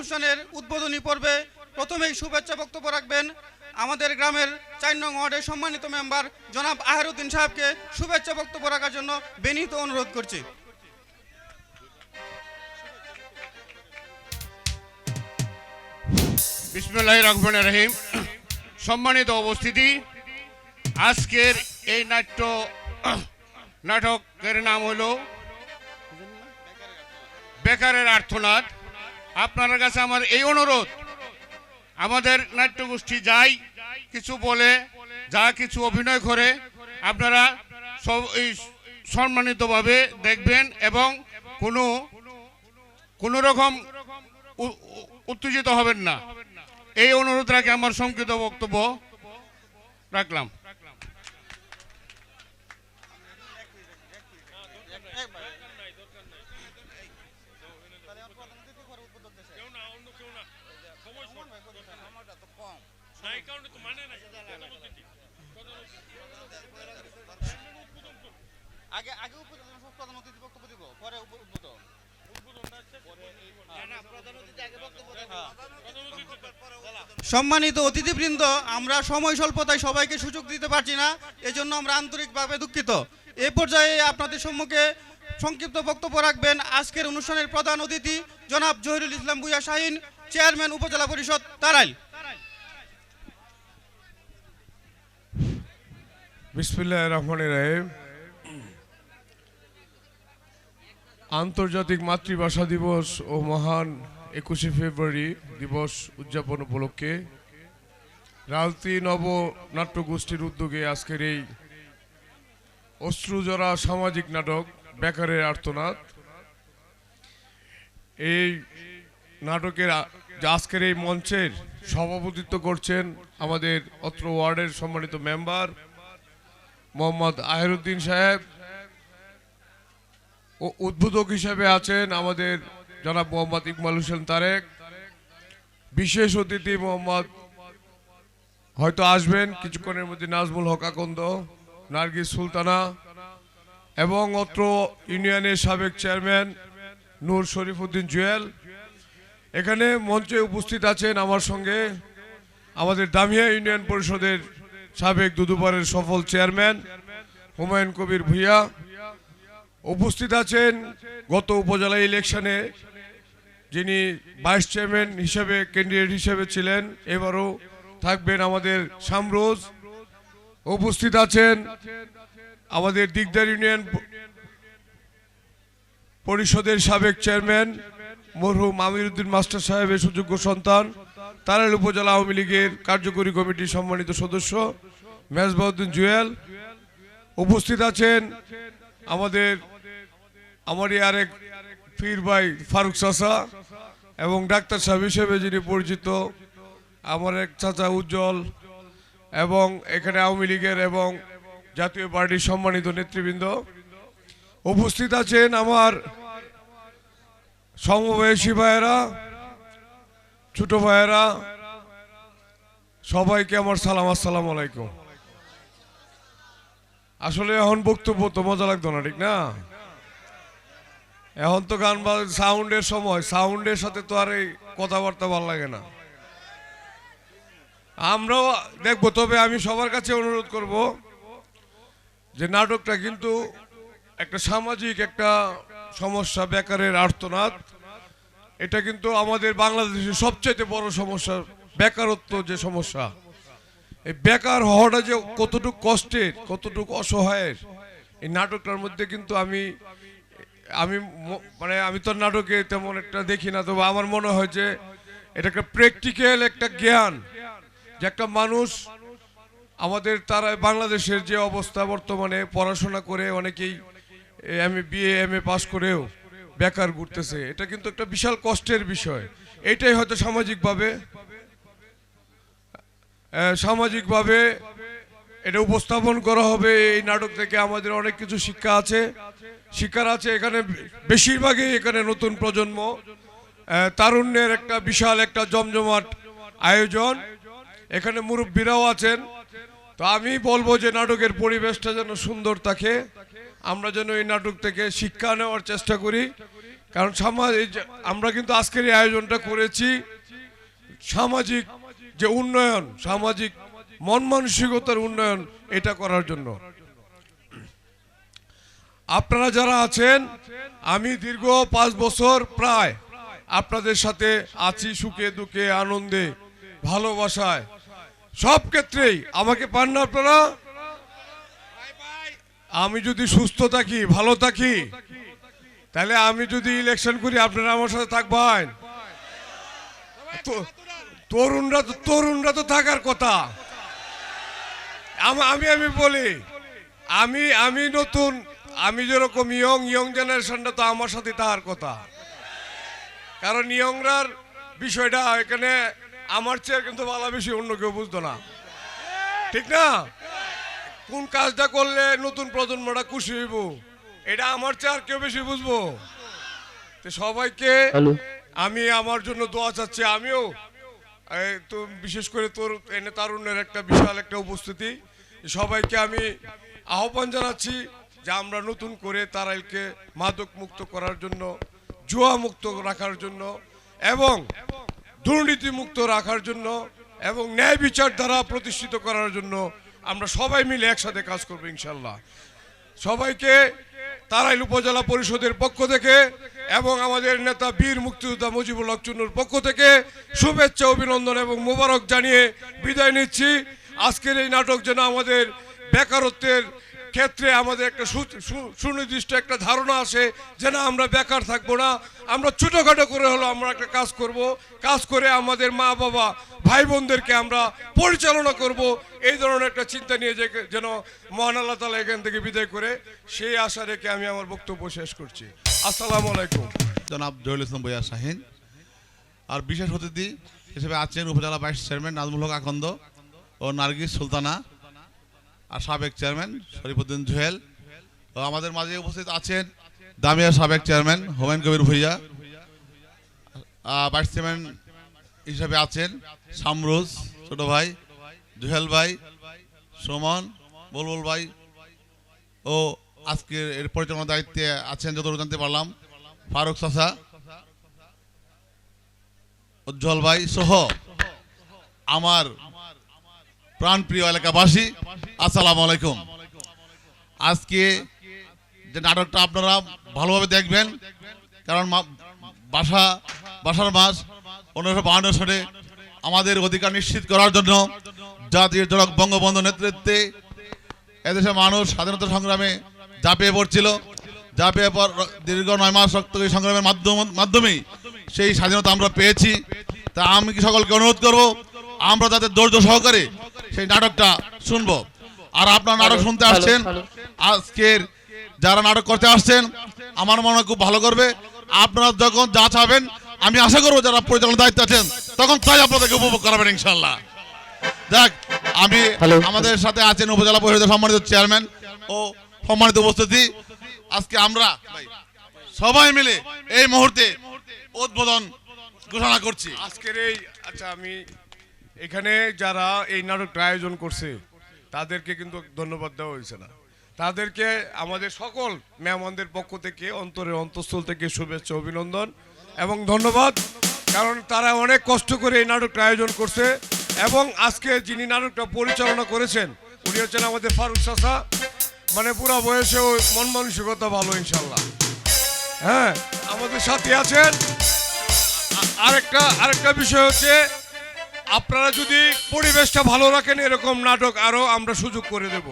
অনুষ্ঠানের উদ্বোধনী পর্বে প্রথমেই শুভেচ্ছা বক্তব্য রাখবেন আমাদের গ্রামের চার নং ওয়ার্ডের সম্মানিত মেম্বার জনাব আহারুদ্দিন সাহেবকে শুভেচ্ছা বক্তব্য রাখার জন্য বেনিত অনুরোধ করছি। রহমান রহিম। সম্মানিত উপস্থিতি, আজকের এই নাট্য নাটকের নাম হলো বেকারের আর্থনাদ আপনার কাছে আমার এই অনুরোধ। আমাদের নাট্যগোষ্ঠী যাই, কিছু বলে, যা কিছু অভিনয় করে, আপনারা সব এই সম্মানিতভাবে দেখবেন এবং কোনো কোনো রকম উত্তেজিত হবেন না। এই অনুরোধ রাখে আমার সংক্ষিপ্ত বক্তব্য রাখলাম আগে আগে প্রধান অতিথি বক্তব্য দিব পরে উদ্বোধন সম্মানিত অতিথিবৃন্দ, আমরা সময় স্বল্পতায় সবাইকে সুযোগ দিতে পারছি না, এজন্য আমরা আন্তরিকভাবে দুঃখিত। এ পর্যায়ে আপনাদের সম্মুখে সংক্ষিপ্ত বক্তব্য রাখবেন আজকের অনুষ্ঠানের প্রধান অতিথি, জনাব জহিরুল ইসলাম বুয়া শাহিন, চেয়ারম্যান উপজেলা পরিষদ, তারাইল। আন্তর্জাতিক মাতৃভাষা দিবস ও মহান একুশে ফেব্রুয়ারি দিবস উদযাপন উপলক্ষে রাজতি নব নাট্যগোষ্ঠীর উদ্যোগে আজকের এই অশ্রুজরা সামাজিক নাটক বেকারের আর্তনাদ। এই নাটকের আজকের এই মঞ্চের সভাপতিত্ব করছেন আমাদের অত্র ওয়ার্ডের সম্মানিত মেম্বার মোহাম্মদ আহিরুদ্দিন সাহেব ও উদ্বোধক হিসেবে আছেন আমাদের জনাব মোহাম্মদ ইকবাল হোসেন তারেক, বিশেষ অতিথি মোহাম্মদ, হয়তো আসবেন কিছুক্ষণের মধ্যে নাজমুল হক আকন্দ, নার্গিস সুলতানা, এবং অত্র ইউনিয়নের সাবেক চেয়ারম্যান নূর শরীফউদ্দিন জুয়েল। এখানে মঞ্চে উপস্থিত আছেন আমার সঙ্গে আমাদের দামিয়া ইউনিয়ন পরিষদের সাবেক দুদুবারের সফল চেয়ারম্যান হুমায়ুন কবির ভুইয়া। উপস্থিত আছেন গত উপজেলা ইলেকশনে যিনি ভাইস চেয়ারম্যান হিসেবে, ক্যান্ডিডেট হিসেবে ছিলেন, এবারও থাকবেন আমাদের শামরোজ। উপস্থিত আছেন আমাদের দিগদার ইউনিয়ন পরিষদের সাবেক চেয়ারম্যান মরহুম আমিরুদ্দিন মাস্টার সাহেবের সুযোগ্য সন্তান, তারাইল উপজেলা আওয়ামী লীগের কার্যকরী কমিটির সম্মানিত সদস্য মেজবাউদ্দিন জুয়েল। উপস্থিত আছেন আমাদের, আমারই আরেক পীর ভাই ফারুক চাচা। এবং ডাক্তার সাহেব হিসেবে যিনি পরিচিত, আমার এক চাচা উজ্জ্বল এবং এখানে আওয়ামী লীগের এবং জাতীয় পার্টির সম্মানিত নেতৃবৃন্দ উপস্থিত আছেন আমার সমবয়সী ভাইয়েরা, ছোট ভাইয়েরা, সবাইকে আমার সালাম, আসসালাম আলাইকুম। আসলে এখন বক্তব্য তো মজা লাগতো না, ঠিক না? এখন তো গান সাউন্ডের সময়, সাউন্ডের সাথে তো আর এই কথাবার্তা ভালো লাগে না। আমরাও দেখব, তবে আমি সবার কাছে অনুরোধ করব যে নাটকটা কিন্তু একটা সামাজিক একটা সমস্যা, বেকারের আর্তনাদ। এটা কিন্তু আমাদের বাংলাদেশের সবচেয়ে বড় সমস্যা, বেকারত্ব যে সমস্যা। এই বেকার হওয়াটা যে কতটুকু কষ্টের, কতটুকু অসহায়ের, এই নাটকটার মধ্যে কিন্তু আমি আমি মানে আমি তো নাটকে তেমন একটা দেখি না, তবে আমার মনে হয় যে এটা একটা প্র্যাকটিক্যাল একটা জ্ঞান যে একটা মানুষ আমাদের তারা বাংলাদেশের যে অবস্থা বর্তমানে পড়াশোনা করে অনেকেই M A B A M A pass করেও বেকার ঘুরতেছে, এটা কিন্তু একটা বিশাল কষ্টের বিষয়। এটাই হয়তো সামাজিকভাবে সামাজিকভাবে এটা উপস্থাপন করা হবে, এই নাটক থেকে আমাদের অনেক কিছু শিক্ষা আছে। শিক্ষার আছে এখানে, বেশিরভাগই এখানে নতুন প্রজন্ম। তারুণ্যের একটা বিশাল একটা জমজমাট আয়োজন। এখানে মুরব্বীরাও আছেন। তো আমি বলব যে নাটকের পরিবেশটা যেন সুন্দর থাকে। আমরা যেন এই নাটক থেকে শিক্ষা নেওয়ার চেষ্টা করি। কারণ সমাজ আমরা কিন্তু আজকের এই আয়োজনটা করেছি। সামাজিক যে উন্নয়ন, সামাজিক মন মানসিকতার উন্নয়ন এটা করার জন্য। আপনারা যারা আছেন, আমি দীর্ঘ পাঁচ বছর প্রায় আপনাদের সাথে আছি সুখে দুঃখে আনন্দে, ভালোবাসায়। সব ক্ষেত্রেই, আমাকে পান না আপনারা? আমি যদি সুস্থ থাকি, ভালো থাকি, তাহলে আমি যদি ইলেকশন করি, আপনারা আমার সাথে থাকবেন। তরুণরা তো তরুণরা তো থাকার কথা। আমি আমি বলি, আমি আমি নতুন আমি যেরকম ইয়ং ইয়ং জেনারেশনটা তো আমার সাথে তাহার কথা। কারণ ইয়ংরার বিষয়টা এখানে আমার চেয়ে কিন্তু ভালো বেশি অন্য কেউ বুঝতো না। ঠিক না? কোন কাজটা করলে নতুন প্রজন্মটা খুশি হইব? এটা আমার চেয়ে আর কেউ বেশি বুঝব। তো সবাইকে আমি আমার জন্য দোয়া চাচ্ছি আমিও এই তো বিশেষ করে তোর এনে তারুণ্যের একটা বিশাল একটা উপস্থিতি। সবাইকে আমি আহ্বান জানাচ্ছি যে আমরা নতুন করে তারাইলকে মাদক মুক্ত করার জন্য, জুয়া মুক্ত রাখার জন্য এবং দুর্নীতি মুক্ত রাখার জন্য এবং ন্যায় বিচার দ্বারা প্রতিষ্ঠিত করার জন্য আমরা সবাই মিলে একসাথে কাজ করব ইনশাল্লাহ। সবাইকে তারাইল উপজেলা পরিষদের পক্ষ থেকে এবং আমাদের নেতা বীর মুক্তিযোদ্ধা মুজিবুল হক চুন্নুর পক্ষ থেকে শুভেচ্ছা, অভিনন্দন এবং মোবারক জানিয়ে বিদায় নিচ্ছি। আজকের এই নাটক যেন আমাদের বেকারত্বের ক্ষেত্রে আমাদের একটা সুনির্দিষ্ট একটা ধারণা আসে যে না, আমরা বেকার থাকব না। আমরা ছোটোখাটো করে হলো আমরা একটা কাজ করব। কাজ করে আমাদের মা বাবা, ভাই বোনদেরকে আমরা পরিচালনা করব। এই ধরনের একটা চিন্তা নিয়ে যে যেন মহান আল্লাহ তালা এখান থেকে বিদায় করে, সেই আশা রেখে আমি আমার বক্তব্য শেষ করছি। আসসালামু আলাইকুম। জনাব জহির ইসলাম বইয়া শাহিন। আর বিশেষ অতিথি হিসেবে আছেন উপজেলা ভাইস চেয়ারম্যান নাজমুল হক আকন্দ ও নার্গিস সুলতানা। আর সাবেক চেয়ারম্যান শরীফুদ্দিন জুহেল। ও আমাদের মাঝে উপস্থিত আছেন দামিয়া সাবেক chairman Homen Kabir Bhuiyan. Vice chairman হিসাবে আছেন সামরুজ ছোট ভাই, জুহেল ভাই, সুমন, বুলবুল ভাই ও আজকের এর পরিচালনার দায়িত্বে আছেন, যতটুকু জানতে পারলাম, ফারুক চাচা, উজ্জ্বল ভাই সহ আমার প্রাণপ্রিয় এলাকাবাসী, আসসালামু আলাইকুম। আজকে যে নাটকটা আপনারা ভালোভাবে দেখবেন, কারণ বাসা বাসার মাস পনেরোশো বাহান্ন সালে আমাদের অধিকার নিশ্চিত করার জন্য জাতীয় জনক বঙ্গবন্ধু নেতৃত্বে এদেশের মানুষ স্বাধীনতা সংগ্রামে ঝাঁপিয়ে পড়ছিল। ঝাঁপিয়ে পর দীর্ঘ নয় মাস রক্তকরী সংগ্রামের মাধ্যম মাধ্যমেই সেই স্বাধীনতা আমরা পেয়েছি। তা আমি কি সকলকে অনুরোধ করব আমরা তাদের ধৈর্য সহকারে সেই নাটকটা শুনব। আর আপনার নাটক শুনতে আসছেন আজকের যারা নাটক করতে আসছেন আমার মনে হয় খুব ভালো করবে। আপনারা যখন যা চাবেন আমি আশা করব যারা পরিচালনার দায়িত্ব আছেন তখন তাই আপনাদেরকে উপভোগ করাবেন ইনশাল্লাহ দেখ আমি আমাদের সাথে আছেন উপজেলা পরিষদের সম্মানিত চেয়ারম্যান ও সম্মানিত উপস্থিতি। আজকে আমরা সবাই মিলে এই মুহূর্তে উদ্বোধন ঘোষণা করছি। আজকের এই আচ্ছা আমি এখানে যারা এই নাটকটা আয়োজন করছে, তাদেরকে কিন্তু ধন্যবাদ দেওয়া হয়েছে না। তাদেরকে আমাদের সকল মেহমানদের পক্ষ থেকে, অন্তরের অন্তঃস্থল থেকে শুভেচ্ছা, অভিনন্দন এবং ধন্যবাদ, কারণ তারা অনেক কষ্ট করে এই নাটকটা আয়োজন করছে এবং আজকে যিনি নাটকটা পরিচালনা করেছেন, উনি হচ্ছেন আমাদের ফারুক চাষা মানে পুরা বয়সেও মন মানসিকতা ভালো ইনশাল্লাহ হ্যাঁ আমাদের সাথে আছেন। আরেকটা আরেকটা বিষয় হচ্ছে আপনারা যদি পরিবেশটা ভালো রাখেন এরকম নাটক আরও আমরা সুযোগ করে দেব।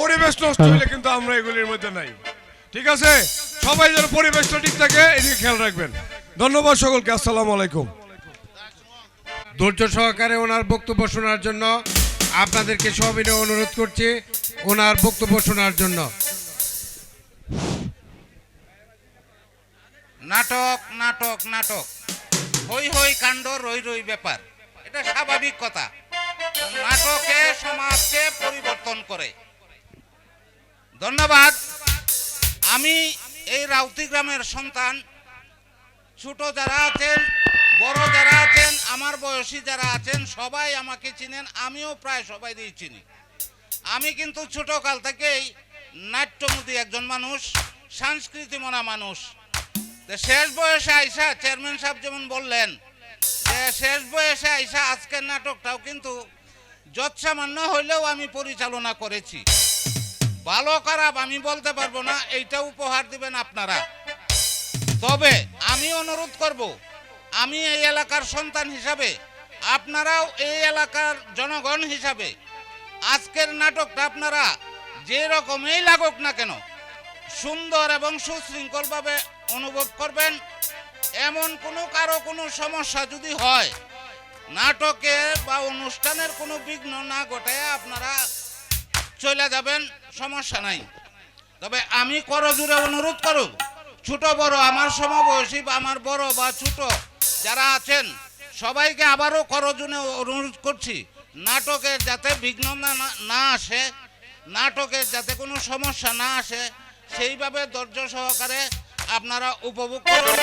পরিবেশ নষ্ট হলে কিন্তু আমরা এগুলির মধ্যে নাই। ঠিক আছে? সবাই যেন পরিবেশটা ঠিক থাকে এদিকে খেয়াল রাখবেন। ধন্যবাদ সকলকে আসসালামু আলাইকুম। ধৈর্য সহকারে ওনার বক্তব্য শোনার জন্য আপনাদেরকে সবিনয় অনুরোধ করছি ওনার বক্তব্য শোনার জন্য। নাটক নাটক নাটক। হই হই কাণ্ড রই রই ব্যাপার। এটা স্বাভাবিক কথা। নাটকে, সমাজকে পরিবর্তন করে। ধন্যবাদ। আমি এই রাউতি গ্রামের সন্তান। ছোট যারা আছেন, বড় যারা আছেন, আমার বয়সী যারা আছেন, সবাই আমাকে চিনেন। আমিও প্রায় সবাই চিনি। আমি কিন্তু ছোটকাল থেকেই নাট্যমুদী একজন মানুষ সংস্কৃতি মনা মানুষ। শেষ বয়সে আইসা চেয়ারম্যান সাহেব যেমন বললেন শেষ বয়সে আইসা আজকের নাটকটাও কিন্তু যৎসামান্য হইলেও আমি পরিচালনা করেছি। ভালো খারাপ আমি বলতে পারব না, এইটা উপহার দিবেন আপনারা। তবে আমি অনুরোধ করব, আমি এই এলাকার সন্তান হিসাবে, আপনারাও এই এলাকার জনগণ হিসাবে, আজকের নাটকটা আপনারা যে রকমই লাগুক না কেন, সুন্দর এবং সুশৃঙ্খলভাবে অনুভব করবেন। এমন কোনো কারও কোনো সমস্যা যদি হয়, নাটকে বা অনুষ্ঠানের কোনো বিঘ্ন না ঘটায় আপনারা চলে যাবেন, সমস্যা নাই। তবে আমি করজুড়ে অনুরোধ করব, ছোট বড়, আমার সমবয়সী বা আমার বড় বা ছোট যারা আছেন, সবাইকে আবারও করজুনে অনুরোধ করছি নাটকের যাতে বিঘ্ন না না আসে নাটকের যাতে কোনো সমস্যা না আসে, সেইভাবে ধৈর্য সহকারে আপনারা উপভোগ করুন।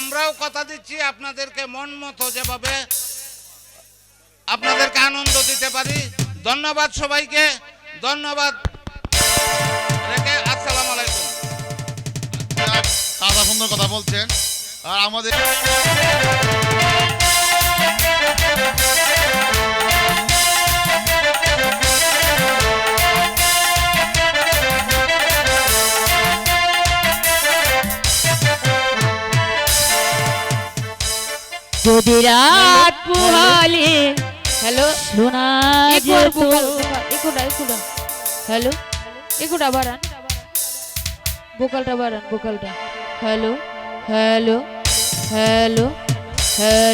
আমরাও কথা দিচ্ছি, আপনাদেরকে মন মতো যেভাবে আপনাদেরকে আনন্দ দিতে পারি। ধন্যবাদ সবাইকে, ধন্যবাদ। রেখে আসসালামু আলাইকুম। দাদা সুন্দর কথা বলছেন। আর আমাদের রাত পোহালে হ্যালো শোনা হ্যালো একুটা বাড়ান। বোকালটা বাড়ান বোকালটা। Hello hello hello hello.